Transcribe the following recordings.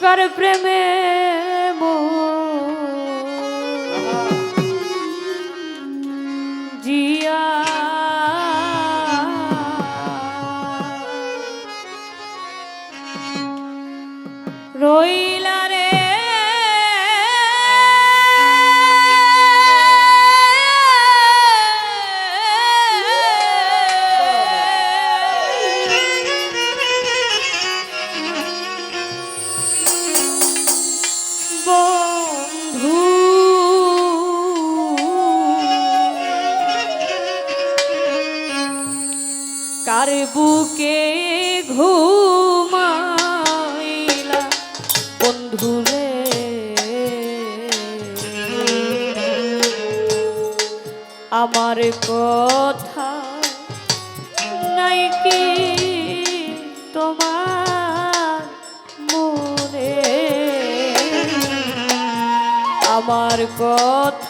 কার প্রেমে মো তার বুকে ঘুমাইলা বন্ধুরে আমার কথা নাই কি তোমার মনে? আমার কথা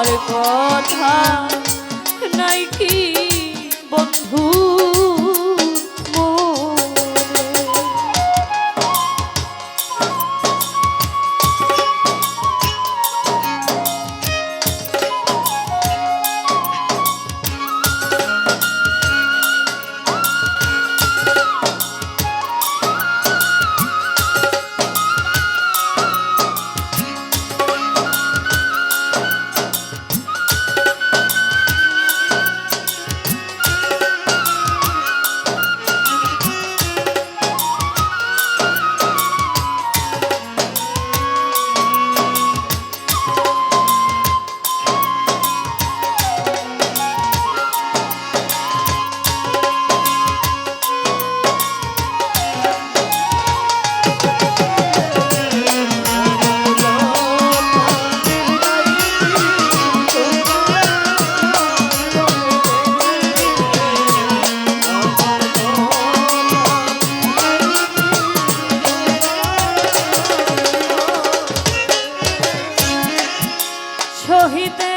সহিতে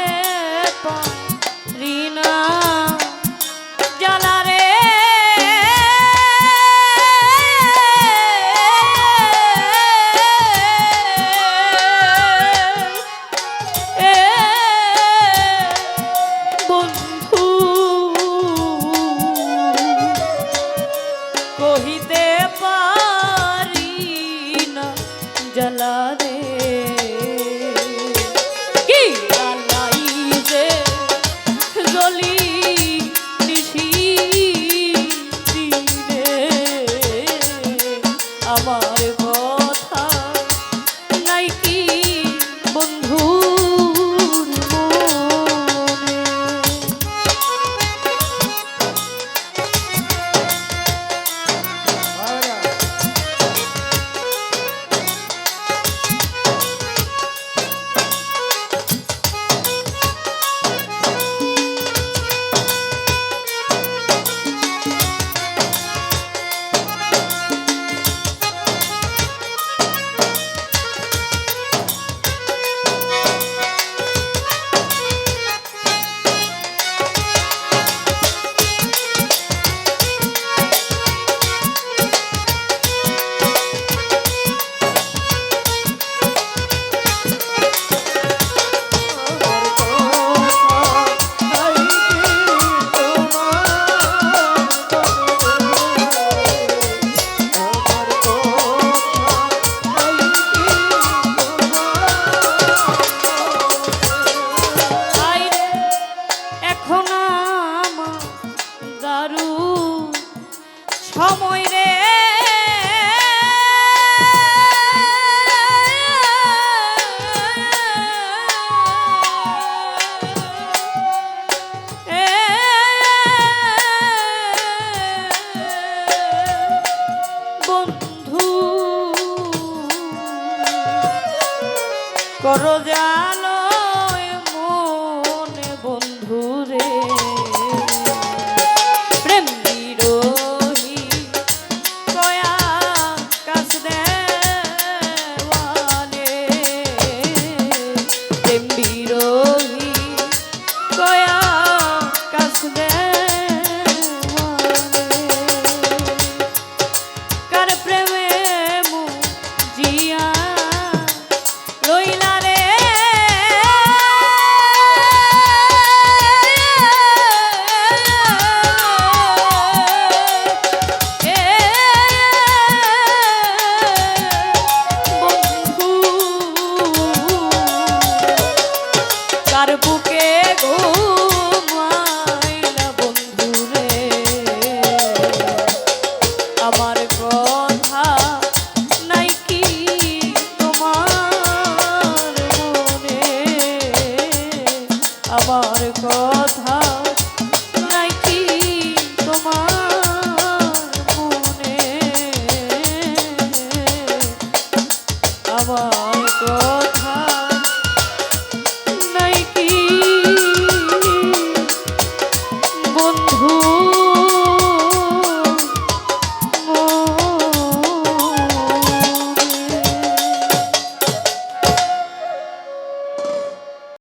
সময় বন্ধু করো জানো